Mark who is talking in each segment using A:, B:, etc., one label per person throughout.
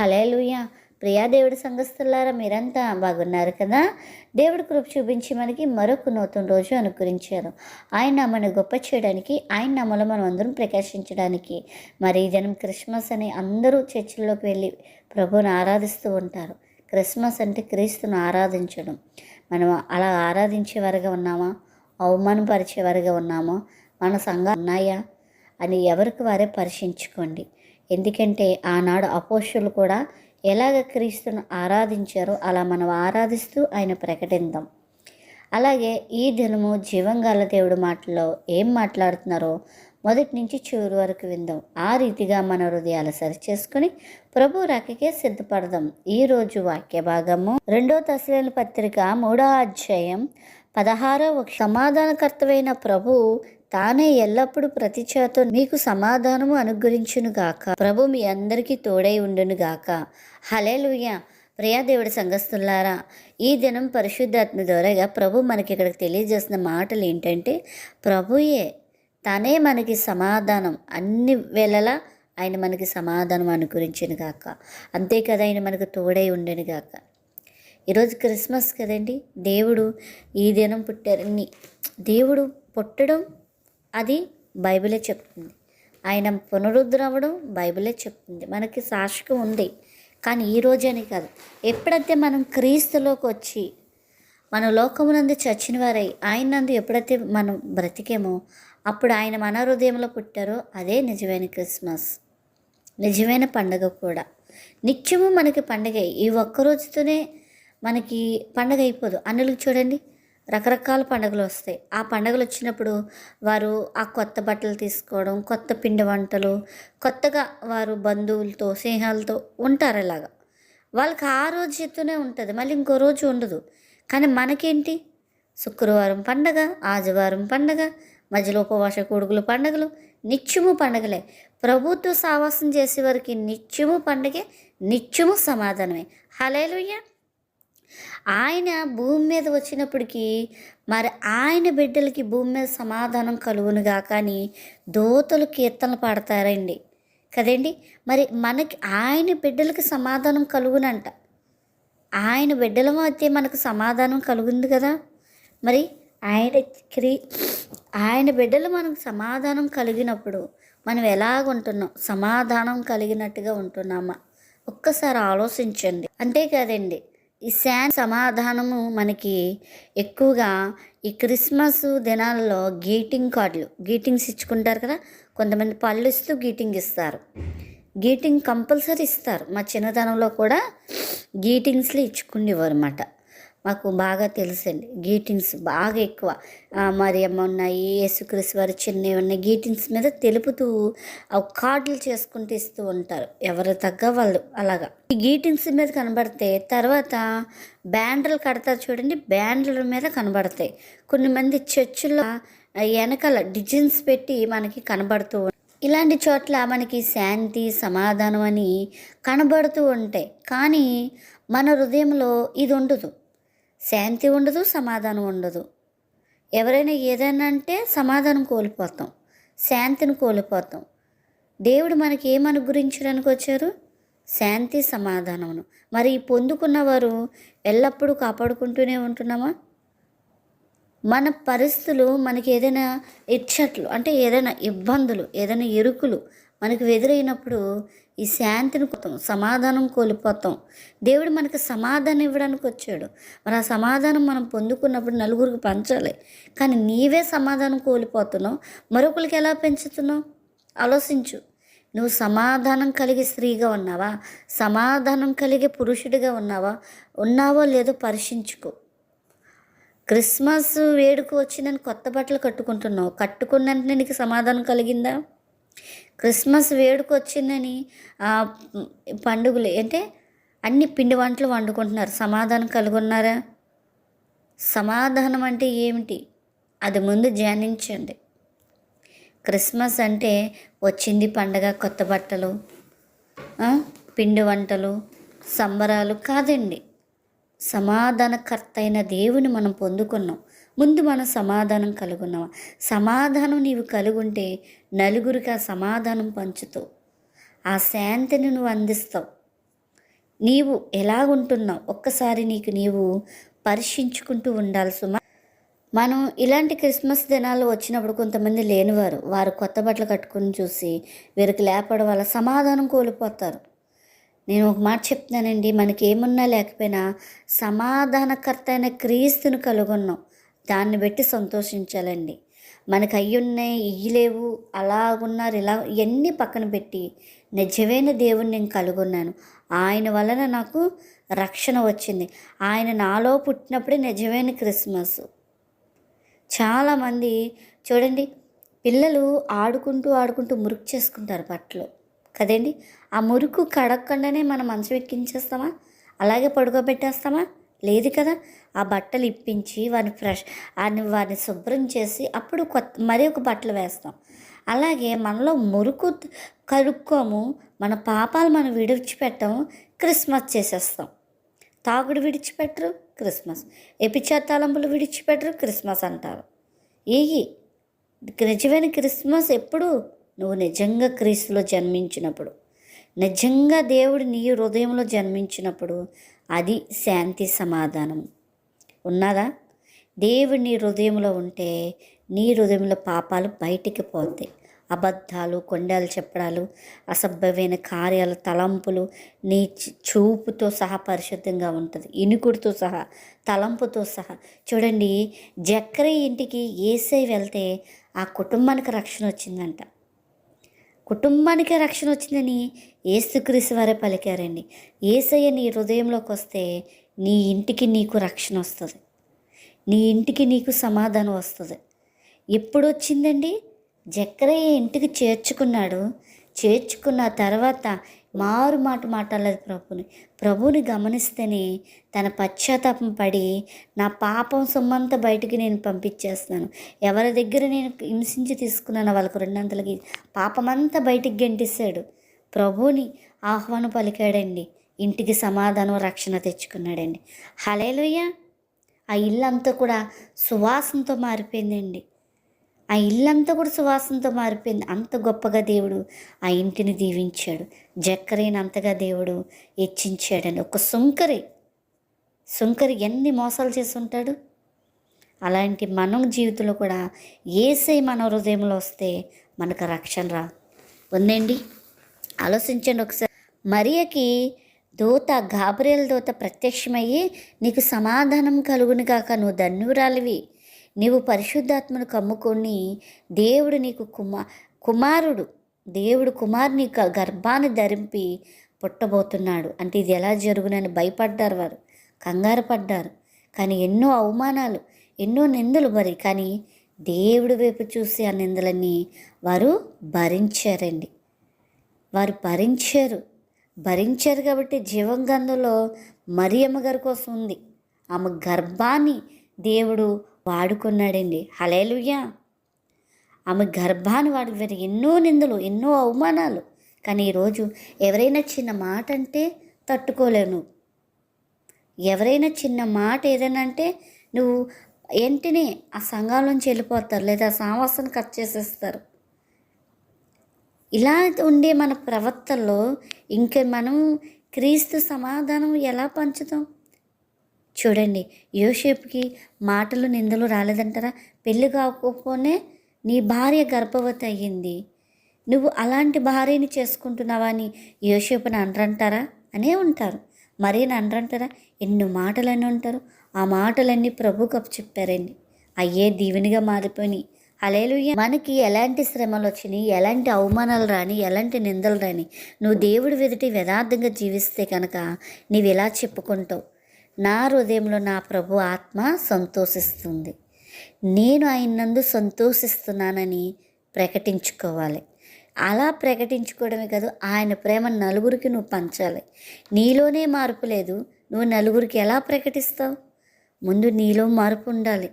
A: Hallelujah Priya దేవుడి సంఘస్థులారా మీరంతా బాగున్నారు కదా? దేవుడి కృప చూపించి మనకి మరొక నూతన రోజు అనుగ్రహించారు. ఆయన నామను గొప్ప చేయడానికి ఆయన నామలో మనం అందరం ప్రకాశించడానికి. మరి ఈ క్రిస్మస్ అని అందరూ చర్చిల్లోకి వెళ్ళి ప్రభువుని ఆరాధిస్తూ ఉంటారు. క్రిస్మస్ అంటే క్రీస్తును ఆరాధించడం. మనం అలా ఆరాధించేవారుగా ఉన్నామా? అవమానపరిచేవారుగా ఉన్నామా? మన సంఘం ఉన్నాయా? అని ఎవరికి వారే పరీక్షించుకోండి ఎందుకంటే ఆనాడు అపోషులు కూడా ఎలాగ క్రీస్తును ఆరాధించారో అలా మనం ఆరాధిస్తూ ఆయన ప్రకటిద్దాం అలాగే ఈ దినము జీవంగాల దేవుడి మాటల్లో ఏం మాట్లాడుతున్నారో మొదటి నుంచి చివరి వరకు విందాం. ఆ రీతిగా మన హృదయాలు సరిచేసుకుని ప్రభు రాకకే సిద్ధపడదాం. ఈరోజు వాక్య భాగము రెండో తసలేని పత్రిక మూడో అధ్యాయం పదహారవ సమాధానకర్తవైన ప్రభు తానే ఎల్లప్పుడూ ప్రతి చేత మీకు సమాధానము అనుగ్రహించునుగాక ప్రభు మీ అందరికీ తోడై ఉండునుగాక హలే హలేలుయ ప్రియాదేవుడి సంఘస్థులారా ఈ దినం పరిశుద్ధాత్మ ద్వారాగా ప్రభు మనకి ఇక్కడ తెలియజేసిన మాటలు ఏంటంటే ప్రభుయే తనే మనకి సమాధానం అన్ని వేళలా ఆయన మనకి సమాధానం అనుగురించను గాక. అంతే కదా ఆయన మనకు తోడై ఉండను గాక. ఈరోజు క్రిస్మస్ కదండి. దేవుడు ఈ దినం పుట్టారని. దేవుడు పుట్టడం అది బైబిలే చెప్తుంది. ఆయన పునరుద్ధరవడం బైబిలే చెప్తుంది. మనకి సాక్షికం ఉంది. కానీ ఈ రోజని కాదు. ఎప్పుడైతే మనం క్రీస్తులోకి వచ్చి మన లోకమునందు చచ్చిన వారై ఆయన నందు ఎప్పుడైతే మనం బ్రతికేమో అప్పుడు ఆయన మన హృదయంలో పుట్టారో అదే నిజమైన క్రిస్మస్. నిజమైన పండగ కూడా. నిత్యము మనకి పండగ. ఈ ఒక్క రోజుతోనే మనకి పండగ అయిపోదు. అన్నులకు చూడండి. రకరకాల పండుగలు వస్తాయి. ఆ పండుగలు వచ్చినప్పుడు వారు ఆ కొత్త బట్టలు తీసుకోవడం కొత్త పిండి వంటలు కొత్తగా వారు బంధువులతో స్నేహాలతో ఉంటారు ఇలాగా వాళ్ళకి ఆ రోజుతోనే ఉంటుంది. మళ్ళీ ఇంకో రోజు ఉండదు. కానీ మనకేంటి? శుక్రవారం పండగ ఆదివారం పండగ మధ్యలో ఉపవాస కొడుకులు పండగలు నిత్యము పండగలే. ప్రభుత్వ సావాసం చేసే వారికి నిత్యము పండగే నిత్యము సమాధానమే. హలేలుయ్యా ఆయన భూమి మీద వచ్చినప్పటికీ మరి ఆయన బిడ్డలకి భూమి మీద సమాధానం కలుగునుగా కానీ దోతలు కీర్తనలు పాడతారండి. కదండి? మరి మనకి ఆయన బిడ్డలకి సమాధానం కలుగునంట. ఆయన బిడ్డలం అయితే మనకు సమాధానం కలుగుంది కదా? మరి ఆయన క్రీ ఆయన బిడ్డలు మనకు సమాధానం కలిగినప్పుడు మనం ఎలాగుంటున్నాం? సమాధానం కలిగినట్టుగా ఉంటున్నామా? ఒక్కసారి ఆలోచించండి. అంతేకాదండి ఈ శాన్ సమాధానము మనకి ఎక్కువగా ఈ క్రిస్మస్ దినాల్లో గీటింగ్ కార్డులు గీటింగ్స్ ఇచ్చుకుంటారు కదా? కొంతమంది పళ్ళు ఇస్తూ గీటింగ్ ఇస్తారు. గీటింగ్ కంపల్సరీ ఇస్తారు. మా చిన్నతనంలో కూడా గీటింగ్స్లో ఇచ్చుకునేవారు అన్నమాట. మాకు బాగా తెలుసండి. గీటింగ్స్ బాగా ఎక్కువ. మరియమ్మ ఉన్నాయి యేసుక్రీస్తు వారి చిన్నవి ఉన్నాయి గీటింగ్స్ మీద తెలుపుతూ ఆ కార్డులు చేసుకుంటూ ఇస్తూ ఉంటారు. ఎవరు తగ్గ వాళ్ళు అలాగా. ఈ గీటింగ్స్ మీద కనబడితే తర్వాత బ్యాండ్లు కడతారు చూడండి. బ్యాండ్ల మీద కనబడతాయి. కొన్ని మంది చర్చిల్లో వెనకాల డిజైన్స్ పెట్టి మనకి కనబడుతూ ఉంటాయి. ఇలాంటి చోట్ల మనకి శాంతి సమాధానం అని కనబడుతూ ఉంటాయి. కానీ మన హృదయంలో ఇది ఉండదు. శాంతి ఉండదు సమాధానం ఉండదు. ఎవరైనా ఏదైనా అంటే సమాధానం కోల్పోతాం శాంతిని కోల్పోతాం. దేవుడు మనకి ఏం అనుగ్రహించడానికి వచ్చారు? శాంతి సమాధానమును. మరి పొందుకున్నవారు ఎల్లప్పుడూ కాపాడుకుంటూనే ఉంటున్నామా? మన పరిస్థితులు మనకి ఏదైనా ఇచ్చట్లు అంటే ఏదైనా ఇబ్బందులు ఏదైనా ఎరుకులు మనకు ఎదురైనప్పుడు ఈ శాంతిని కోతాం సమాధానం కోల్పోతాం. దేవుడు మనకు సమాధానం ఇవ్వడానికి వచ్చాడు. మరి ఆ సమాధానం మనం పొందుకున్నప్పుడు నలుగురికి పంచాలి. కానీ నీవే సమాధానం కోల్పోతున్నావు. మరొకరికి ఎలా పెంచుతున్నావు? ఆలోచించు. నువ్వు సమాధానం కలిగే స్త్రీగా ఉన్నావా? సమాధానం కలిగే పురుషుడిగా ఉన్నావా? ఉన్నావో లేదో పరీక్షించుకో. క్రిస్మస్ వేడుక వచ్చి నేను కొత్త బట్టలు కట్టుకుంటున్నావు. కట్టుకున్న వెంటనే నీకు సమాధానం కలిగిందా? క్రిస్మస్ వేడుక వచ్చిందని ఆ, పండుగలు అంటే అన్ని పిండి వంటలు వండుకుంటున్నారు. సమాధానం కలుగున్నారా? సమాధానం అంటే ఏమిటి? అది ముందు ధ్యానించండి. క్రిస్మస్ అంటే వచ్చింది పండగ కొత్త బట్టలు పిండి వంటలు సంబరాలు కాదండి. సమాధానకర్త అయిన దేవుని మనం పొందుకున్నాం. ముందు మనం సమాధానం కలుగున్నావా సమాధానం నీవు కలుగుంటే నలుగురికి ఆ సమాధానం పంచుతావు ఆ శాంతిని నువ్వు అందిస్తావు. నీవు ఎలా ఉంటున్నావు ఒక్కసారి నీకు నీవు పరీక్షించుకుంటూ ఉండాలి సుమా. మనం ఇలాంటి క్రిస్మస్ దినాలు వచ్చినప్పుడు కొంతమంది లేనివారు వారు కొత్త బట్టలు కట్టుకుని చూసి వీరికి లేపడం వల్ల సమాధానం కోల్పోతారు. నేను ఒక మాట చెప్తున్నానండి మనకి ఏమున్నా లేకపోయినా సమాధానకర్త అయిన క్రీస్తుని కలుగున్నాం. దాన్ని బట్టి సంతోషించాలండి. మనకు అయ్యున్నాయి ఇయ్యలేవు అలాగున్నారు ఇలా ఇవన్నీ పక్కన పెట్టి నిజమైన దేవుణ్ణి నేను కలుగున్నాను ఆయన వలన నాకు రక్షణ వచ్చింది. ఆయన నాలో పుట్టినప్పుడే నిజమైన క్రిస్మస్. చాలామంది చూడండి పిల్లలు ఆడుకుంటూ ఆడుకుంటూ మురుకు చేసుకుంటారు బట్టలు కదండి? ఆ మురుకు కడగకుండానే మనం మంచం ఎక్కించేస్తామా? అలాగే పడుకోబెట్టేస్తామా? లేదు కదా? ఆ బట్టలు ఇప్పించి వారిని ఫ్రెష్ అని వారిని శుభ్రం చేసి అప్పుడు కొత్త మరి ఒక బట్టలు వేస్తాం. అలాగే మనలో మురుకు కరుక్కోము మన పాపాలు మనం విడిచిపెట్టము క్రిస్మస్ చేసేస్తాం. తాగుడు విడిచిపెట్టరు క్రిస్మస్. ఎపిచేతాళంపులు విడిచిపెట్టరు క్రిస్మస్ అంటారు. ఏయి నిజమైన క్రిస్మస్ ఎప్పుడు? నువ్వు నిజంగా క్రీస్తులో జన్మించినప్పుడు. నిజంగా దేవుడు నీ హృదయంలో జన్మించినప్పుడు అది శాంతి సమాధానం. ఉన్నదా దేవుడు నీ హృదయంలో ఉంటే నీ హృదయంలో పాపాలు బయటికి పోతాయి. అబద్ధాలు కొండలు చెప్పడాలు అసభ్యమైన కార్యాలు తలంపులు నీ చూపుతో సహా పరిశుద్ధంగా ఉంటుంది. ఇనుకుడితో సహా తలంపుతో సహా. చూడండి జక్ర ఇంటికి ఏసై వెళ్తే ఆ కుటుంబానికి రక్షణ వచ్చిందంట. కుటుంబానికి రక్షణ వచ్చిందని ఏసుక్రీస్తు వారే పలికారండి. ఏసయ్య నీ హృదయంలోకి వస్తే నీ ఇంటికి నీకు రక్షణ వస్తుంది. నీ ఇంటికి నీకు సమాధానం వస్తుంది. ఎప్పుడు వచ్చిందండి జక్రయ్య ఇంటికి చేర్చుకున్నాడు. చేర్చుకున్న తర్వాత మారు మాట మాట్లాడలేదు ప్రభుని. ప్రభుని గమనిస్తేనే తన పశ్చాత్తాపం పడి నా పాపం సొమ్మంతా బయటికి నేను పంపించేస్తున్నాను. ఎవరి దగ్గర నేను హింసించి తీసుకున్నాను వాళ్ళకు రెండంతలకి పాపమంతా బయటికి గెంటిస్తాడు. ప్రభుని ఆహ్వానం పలికాడండి. ఇంటికి సమాధానం రక్షణ తెచ్చుకున్నాడండి. హలేలుయ్య ఆ ఇల్లంతా కూడా సువాసనతో మారిపోయిందండి. ఆ ఇల్లంతా కూడా సువాసనతో మారిపోయింది. అంత గొప్పగా దేవుడు ఆ ఇంటిని దీవించాడు. జక్కరైన అంతగా దేవుడు హెచ్చించాడని ఒక సుంకరి. సుంకరి ఎన్ని మోసాలు చేసి ఉంటాడు అలాంటి మనం జీవితంలో కూడా ఏసై మన హృదయంలో వస్తే మనకు రక్షణ రా. ఉందండి. ఆలోచించండి ఒకసారి. మరియకి దూత గాబ్రియల్ దూత ప్రత్యక్షమయ్యి నీకు సమాధానం కలుగును కాక నువ్వు ధన్యురాలివి. నీవు పరిశుద్ధాత్మను కమ్ముకొని దేవుడు నీకు కుమా కుమారుడు. దేవుడు కుమారుని గ- గర్భాన్ని ధరింపి పుట్టబోతున్నాడు. అంటే ఇది ఎలా జరుగునని భయపడ్డారు వారు. కంగారు పడ్డారు. కానీ ఎన్నో అవమానాలు ఎన్నో నిందలు మరి. కానీ దేవుడి వైపు చూసి ఆ నిందలన్నీ వారు భరించారండి. వారు భరించారు. భరించారు కాబట్టి జీవంగంధంలో మరియమ్మ గారి కోసం ఉంది. ఆమె గర్భాన్ని దేవుడు వాడుకున్నాడండి. హలేలుయ్యా ఆమె గర్భాన్ని వాడుకున్నారు. ఎన్నో నిందలు ఎన్నో అవమానాలు. కానీ ఈరోజు ఎవరైనా చిన్న మాట అంటే తట్టుకోలేను. ఎవరైనా చిన్న మాట ఏదైనా అంటే నువ్వు వెంటనే ఆ సంఘంలోంచి వెళ్ళిపోతారు లేదా సావాసాన్ని కట్ చేసేస్తారు. ఇలా ఉండే మన ప్రవర్తనలో ఇంక మనం క్రీస్తు సమాధానం ఎలా పంచుతాం? చూడండి యోషేపుకి మాటలు నిందలు రాలేదంటారా? పెళ్ళి కాకపోనే నీ భార్య గర్భవతి అయ్యింది. నువ్వు అలాంటి భార్యని చేసుకుంటున్నావా అని యోషేపుని అనరంటారా? అనే ఉంటారు. మరీ అనరంటారా? ఎన్నో మాటలని ఉంటారు ఆ మాటలన్నీ ప్రభు కప్పు చెప్పారండి అయ్యే దీవెనిగా మారిపోయినాయి. అలేలుయ్య మనకి ఎలాంటి శ్రమలు వచ్చినాయి ఎలాంటి అవమానాలు రాని ఎలాంటి నిందలు రాని నువ్వు దేవుడి వెదుటి యథార్థంగా జీవిస్తే కనుక నీవు ఇలా చెప్పుకుంటావు. నా హృదయంలో నా ప్రభు ఆత్మ సంతోషిస్తుంది. నేను ఆయనందు సంతోషిస్తున్నానని ప్రకటించుకోవాలి. అలా ప్రకటించుకోవడమే కాదు ఆయన ప్రేమ నలుగురికి నువ్వు పంచాలి. నీలోనే మార్పు లేదు. నువ్వు నలుగురికి ఎలా ప్రకటిస్తావు? ముందు నీలో మార్పు ఉండాలి.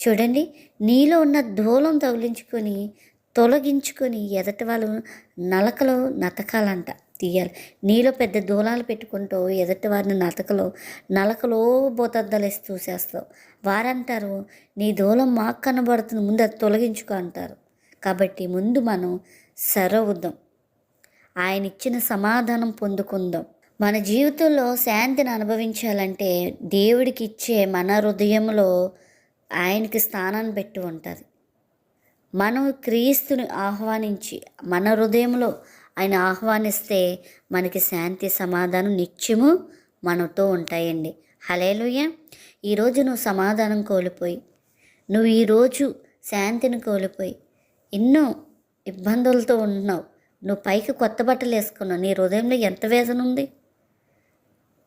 A: చూడండి నీలో ఉన్న ధూళం తగిలించుకొని తొలగించుకొని ఎదటి వాళ్ళు నలకలో నతకాలంట తీయాలి. నీలో పెద్ద దూలాలు పెట్టుకుంటూ ఎదటి వారిని నతకలో నలకలో బోతద్దలేసి చూసేస్తావు వారంటారు నీ దూలం మాకు కనబడుతుంది ముందు అది తొలగించుకో అంటారు. కాబట్టి ముందు మనం సరవుద్దాం ఆయన ఇచ్చిన సమాధానం పొందుకుందాం. మన జీవితంలో శాంతిని అనుభవించాలంటే దేవుడికి ఇచ్చే మన హృదయంలో ఆయనకి స్థానాన్ని పెట్టి ఉంటుంది మనం క్రీస్తుని ఆహ్వానించి మన హృదయంలో ఆయన ఆహ్వానిస్తే మనకి శాంతి సమాధానం నిత్యము మనతో ఉంటాయండి. హలేలుయ్య ఈరోజు నువ్వు సమాధానం కోల్పోయి నువ్వు ఈరోజు శాంతిని కోల్పోయి ఎన్నో ఇబ్బందులతో ఉంటున్నావు. నువ్వు పైకి కొత్త బట్టలు వేసుకున్నావు. నీ హృదయంలో ఎంత వేదన ఉంది?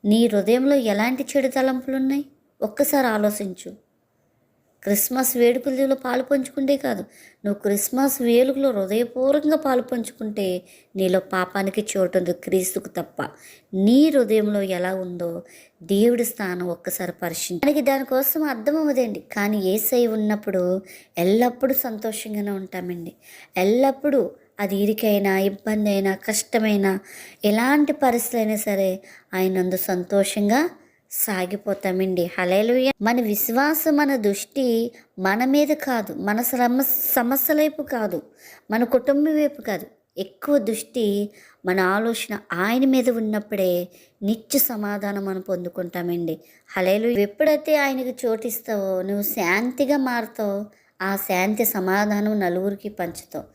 A: నీ హృదయంలో ఎలాంటి చెడు తలంపులు ఉన్నాయి? ఒక్కసారి ఆలోచించు. క్రిస్మస్ వేడుకలలో పాలు పంచుకుంటే కాదు. నువ్వు క్రిస్మస్ వేలుకలో హృదయపూర్వకంగా పాలు పంచుకుంటే నీలో పాపానికి చోటు ఉంది క్రీస్తుకు తప్ప నీ హృదయంలో ఎలా ఉందో దేవుడి స్థానం ఒక్కసారి పరిశీలి మనకి దానికోసం అర్థం అవ్వదండి. కానీ ఏసై ఉన్నప్పుడు ఎల్లప్పుడూ సంతోషంగానే ఉంటామండి. ఎల్లప్పుడూ అది ఇరికైనా ఇబ్బంది అయినా కష్టమైనా ఎలాంటి పరిస్థితులైనా సరే ఆయనందు సంతోషంగా సాగిపోతామండి. హలేలుయ మన విశ్వాసం మన దృష్టి మన మీద కాదు. మన సమ సమస్యల వైపు కాదు. మన కుటుంబం వైపు కాదు. ఎక్కువ దృష్టి మన ఆలోచన ఆయన మీద ఉన్నప్పుడే నిత్య సమాధానం మనం పొందుకుంటామండి. హలేలు ఎప్పుడైతే ఆయనకు చోటిస్తావో నువ్వు శాంతిగా మారుతావు ఆ శాంతి సమాధానం నలుగురికి పంచుతావు.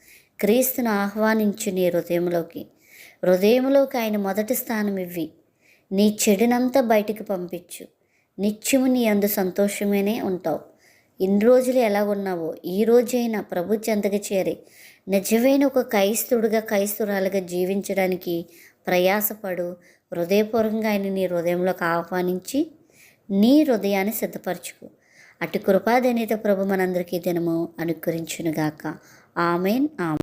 A: క్రీస్తును ఆహ్వానించు నీ హృదయంలోకి. హృదయంలోకి ఆయన మొదటి స్థానం ఇవ్వి. నీ చెడునంతా బయటికి పంపించు. నిత్యము నీ అందు సంతోషమేనే ఉంటావు. ఇన్ని రోజులు ఎలా ఉన్నావో ఈ రోజైనా ప్రభు చెంతకు చేరి నిజమైన ఒక క్రైస్తుడుగా క్రైస్తురాలుగా జీవించడానికి ప్రయాసపడు. హృదయపూర్వకంగా ఆయన నీ హృదయంలోకి ఆహ్వానించి నీ హృదయాన్ని సిద్ధపరచుకు. అటు కృపాదనేత ప్రభు మనందరికీ దినము అనుకరించునుగాక ఆమెన్ ఆమె